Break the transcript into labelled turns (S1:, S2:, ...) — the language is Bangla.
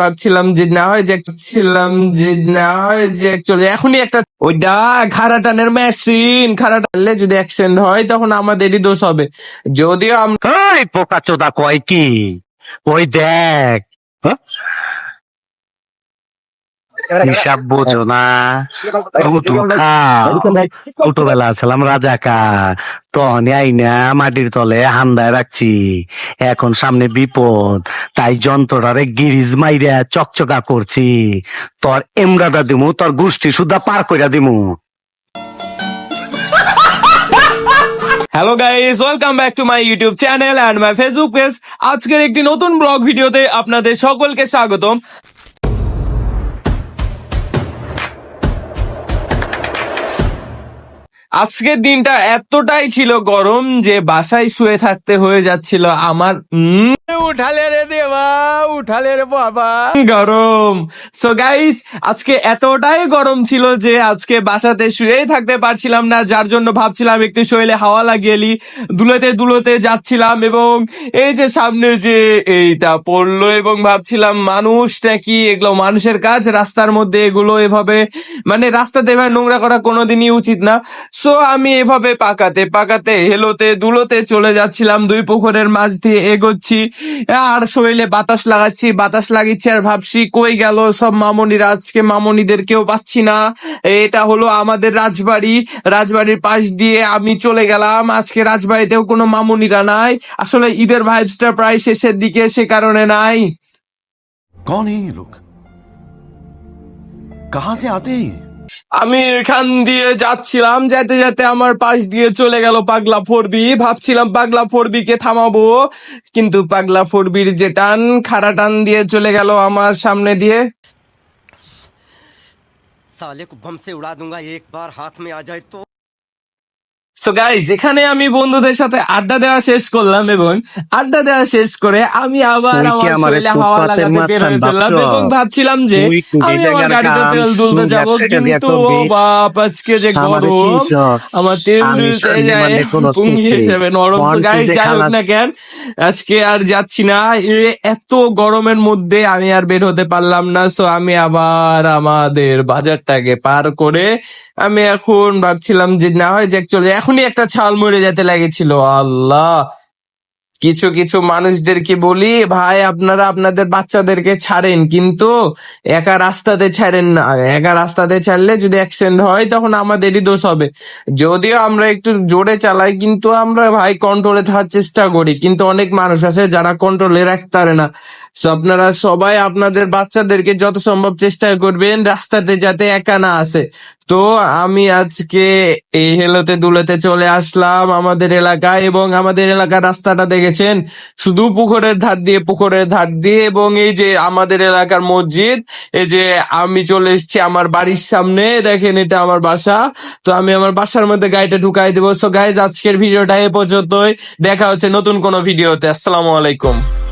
S1: ভাবছিলাম যে না হয় যে ছিলাম, যে না হয় যে এখনই একটা ওইটা খারা টানের মেশিন খারা টানলে যদি অ্যাক্সিডেন্ট হয়, তখন আমাদেরই দোষ হবে যদিও আমরা
S2: পোকা চোদা কয় কি ওই দেখ হ্যাঁ? হিসাব বোঝো না। টুটু খাও ছোটবেলা ছিলাম রাজাকার তখন আইনা মাটির তলে হান্দায় রাখছি। এখন সামনে বিপদ। তাই যন্ত্রটারে গিরিজ মাইরা চকচকা করছি। তোর এমরাটা দিমু তোর গোষ্ঠী সুদ্ধা পার কইরা দিমু।
S1: Hello guys welcome back to my YouTube channel and my Facebook page আজকের একটি নতুন ব্লগ ভিডিওতে আপনাদের সকলকে স্বাগতম। আজকের দিনটা এতটাই ছিল গরম যে বাসায় শুয়ে থাকতে হয়ে যাচ্ছিল আমার
S3: উঠালে রে দেবা উঠালে রে বাবা।
S1: গরম। সো গাইস আজকে এতটাই গরম ছিল যে আজকে বাসাতে শুয়েই থাকতে পারছিলাম না যার জন্য ভাবছিলাম একটু শরীরে হাওয়া লাগিয়েলি দুলোতে দুলোতে যাচ্ছিলাম এবং এই যে সামনে যে এইটা পড়ল এবং ভাবছিলাম মানুষ নাকি এগুলো মানুষের কাজ? রাস্তার মধ্যে এগুলো এভাবে মানে রাস্তাতে এভাবে নোংরা করা কোনোদিনই উচিত না। সো আমি এভাবে পাকাতে পাকাতে, হেলোতে দুলোতে চলে যাচ্ছিলাম দুই পুকুরের মাছ দিয়ে এগোচ্ছি। আর শরীরে বাতাস লাগাচ্ছি, বাতাস লাগিচ্ছে আর ভাবছি, কই গেল সব মামনিরা? আজকে মামনিদেরকেও পাচ্ছি না। এটা হলো আমাদের রাজবাড়ি। রাজবাড়ির পাশ দিয়ে আমি চলে গেলাম। আজকে রাজবাড়িতেও কোনো মামনিরা নাই। আসলে ঈদের ভাইবসটা প্রায় শেষের দিকে, সে কারণে নাই।
S4: কন লোক কাহা সে আতে
S1: আমি এখান দিয়ে যাচ্ছিলাম যেতে যেতে আমার পাশ দিয়ে চলে গেল পাগলা ফোরবি ভাবছিলাম পাগলা ফোরবি কে থামাবো কিন্তু পাগলা ফোরবির যে টান খাড়া টান দিয়ে চলে গেল আমার সামনে দিয়ে
S5: साले को बम से उड़ा दूंगा एक बार हाथ में आ जाए तो
S1: সো গাইজ এখানে আমি বন্ধুদের সাথে আড্ডা দেওয়া শেষ করলাম এবং আড্ডা দেওয়া শেষ করে আমি আবার আমার শরীরে হাওয়া লাগাতে বের হয়ে ফেললাম এবং ভাবছিলাম যে আমি আমার গাড়িতে তেল তুলতে যাব কিন্তু ও বাপ আজকে যে গরম আমার তেল তুলতে যায়
S2: মানে
S1: পুঙ্গি হিসেবে নরম। যাই হোক না কেন আজকে আর যাচ্ছি না। এত গরমের মধ্যে আমি আর বের হতে পারলাম না। সো আমি আবার আমাদের বাজারটাকে পার করে আমি এখন ভাবছিলাম যে না হয় যে চলে এখনই একটা ছাল মরে যেতে লেগেছিল। আল্লাহ! কিছু কিছু মানুষদেরকে বলি, ভাই, আপনারা আপনাদের বাচ্চাদেরকে ছাড়েন, কিন্তু একা রাস্তাতে ছাড়েন না। একা রাস্তাতে ছাড়লে যদি অ্যাক্সিডেন্ট হয়, তখন আমাদেরই দোষ হবে। যদিও আমরা একটু জোরে চালাই, কিন্তু আমরা ভাই কন্ট্রোলে থাকার চেষ্টা করি। কিন্তু অনেক মানুষ আছে যারা কন্ট্রোলে রাখতে পারে না। So, আপনারা সবাই আপনাদের বাচ্চাদেরকে যত সম্ভব চেষ্টা করবেন রাস্তাতে যাতে একা না আসে। তো, আমি আজকে এই হেলোতে দুলেতে চলে আসলাম আমাদের এলাকায় এবং আমাদের এলাকার রাস্তাটা দেখেছেন শুধু পুকুরের ধার দিয়ে, পুকুরের ধার দিয়ে এবং এই যে আমাদের এলাকার মসজিদ, এই যে আমি চলে এসেছি আমার বাড়ির সামনে, দেখেন এটা আমার বাসা। তো আমি আমার বাসার মধ্যে গাড়িটা ঢুকাই দেবো। সো গাইজ আজকের ভিডিওটা এ পর্যন্তই। দেখা হচ্ছে নতুন কোনো ভিডিওতে। আসসালামু আলাইকুম।